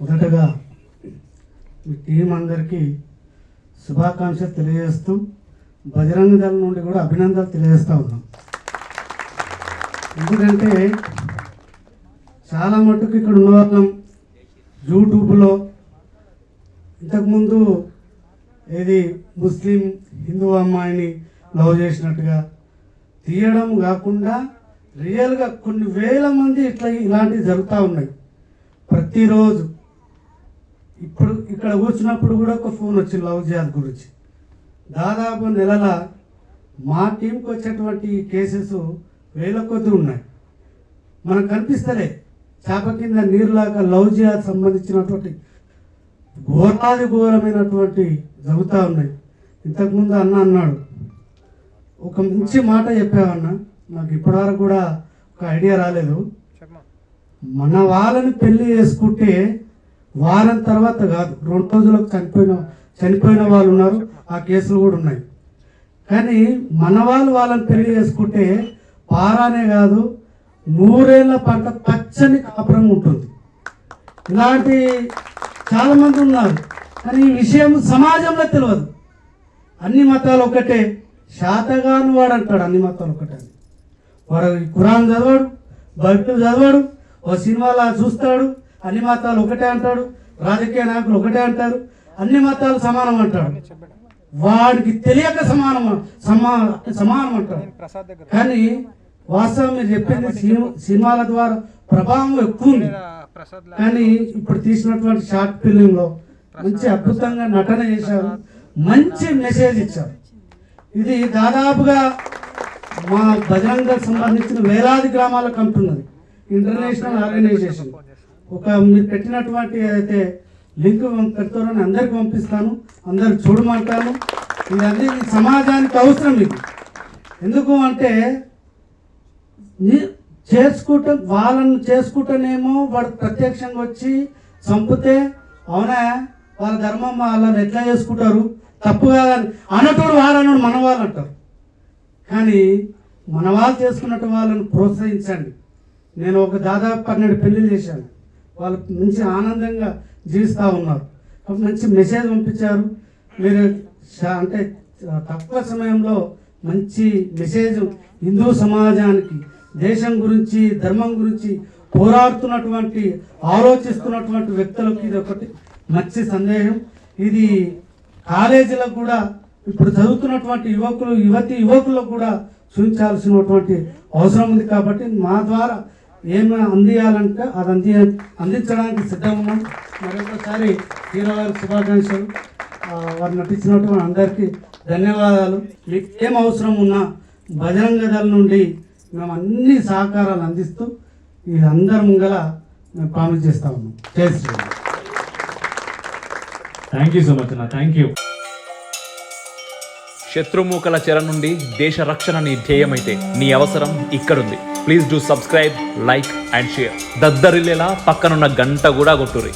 మొదటగా మీ టీం అందరికీ శుభాకాంక్షలు తెలియజేస్తూ బజరంగ దళం నుండి కూడా అభినందనలు తెలియజేస్తూ ఉన్నాం. ఎందుకంటే చాలా మటుకు ఇక్కడ ఉన్న వాళ్ళం యూట్యూబ్లో. ఇంతకుముందు ఏది ముస్లిం హిందూ అమ్మాయిని లవ్ చేసినట్టుగా తీయడం కాకుండా రియల్గా కొన్ని వేల మంది ఇట్లా ఇలాంటివి జరుగుతూ ఉన్నాయి. ప్రతిరోజు ఇప్పుడు ఇక్కడ కూర్చున్నప్పుడు కూడా ఒక ఫోన్ వచ్చింది లవ్ జిహాద్ గురించి. దాదాపు నెలల మా టీంకి వచ్చేటువంటి కేసెస్ వేల కొద్ది ఉన్నాయి. మనకు కనిపిస్తలే చేప కింద నీరులాగా లవ్ జిహాద్ సంబంధించినటువంటి ఘోరాది ఘోరమైనటువంటి జరుగుతూ ఉన్నాయి. ఇంతకుముందు అన్న అన్నాడు. ఒక మంచి మాట చెప్పావన్న నాకు ఇప్పటివరకు కూడా ఒక ఐడియా రాలేదు. మన వాళ్ళని పెళ్ళి చేసుకుంటే వారం తర్వాత కాదు రెండు రోజులకు చనిపోయిన చనిపోయిన వాళ్ళు ఉన్నారు ఆ కేసులు కూడా ఉన్నాయి. కానీ మన వాళ్ళు వాళ్ళని పెళ్ళి చేసుకుంటే పారానే కాదు నూరేళ్ళ పంట పచ్చని కాపురం ఉంటుంది. ఇలాంటి చాలా మంది ఉన్నారు. కానీ ఈ విషయం సమాజంలో తెలియదు. అన్ని మతాలు ఒకటే. శాతగాను వాడు అంటాడు అన్ని మతాలు ఒకటే వాడు ఖురాన్ చదవాడు బైబిల్ చదవాడు ఓ సినిమాలా చూస్తాడు అన్ని మతాలు ఒకటే అంటాడు రాజకీయ నాయకులు ఒకటే అంటారు అన్ని మతాలు సమానం అంటాడు. వాడికి తెలియక సమానం సమా సమానం అంటాడు. కానీ వాస్తవం మీరు చెప్పింది సినిమా సినిమాల ద్వారా ప్రభావం ఎక్కువ ఉంది. కానీ ఇప్పుడు తీసినటువంటి షార్ట్ ఫిలింలో మంచి అద్భుతంగా నటన చేశారు మంచి మెసేజ్ ఇచ్చారు. ఇది దాదాపుగా మా బజరంగ సంబంధించిన వేలాది గ్రామాలకు అంటున్నది. International organisation. ఒక మీరు పెట్టినటువంటి అయితే లింక్ పెడతారని అందరికి పంపిస్తాను. అందరు చూడమంటాను. ఇవన్నీ ఈ సమాజానికి అవసరం ఇది. ఎందుకు అంటే చేసుకుంట వాళ్ళను చేసుకుంటేనేమో వాడు ప్రత్యక్షంగా వచ్చి చంపితే అవునా? వాళ్ళ ధర్మం వాళ్ళని ఎట్లా చేసుకుంటారు? తప్పు కాదని. అనటోడు వాడనోడు మన వాళ్ళు అంటారు. కానీ మన వాళ్ళు చేసుకున్నట్టు వాళ్ళని ప్రోత్సహించండి. నేను ఒక దాదాపు పన్నెండు పెళ్ళిళ్ళు చేశాను. వాళ్ళు మంచి ఆనందంగా జీవిస్తూ ఉన్నారు. మంచి మెసేజ్ పంపించారు. మీరు అంటే తక్కువ సమయంలో మంచి మెసేజ్ హిందూ సమాజానికి దేశం గురించి ధర్మం గురించి పోరాడుతున్నటువంటి ఆలోచిస్తున్నటువంటి వ్యక్తులకు ఇది ఒకటి మంచి సందేహం. ఇది కాలేజీలకు కూడా ఇప్పుడు చదువుతున్నటువంటి యువకులు యువతి యువకులకు కూడా చూపించాల్సినటువంటి అవసరం ఉంది కాబట్టి మా ద్వారా ఏమైనా అందియాలంటే అది అంది అందించడానికి సిద్ధంగా ఉన్నాం మరొకసారి హీరో గారి శుభాకాంక్షలు వారు నటించినటువంటి అందరికీ ధన్యవాదాలు. మీకు ఏం అవసరం ఉన్నా బజరంగ దళ నుండి మేము అన్ని సహకారాలు అందిస్తూ ఇది అందరి ముంగల మేము ప్రామిస్ చేస్తా ఉన్నాం. Jai Shri Ram. Thank you so much అన్న. థ్యాంక్ యూ శత్రుమూకల చెర నుండి దేశ రక్షణ నీ ధ్యేయమైతే నీ అవసరం ఇక్కడుంది. Please do subscribe like and share దద్దరిల్లేలా పక్కనున్న గంట కూడా కొట్టుర్రి.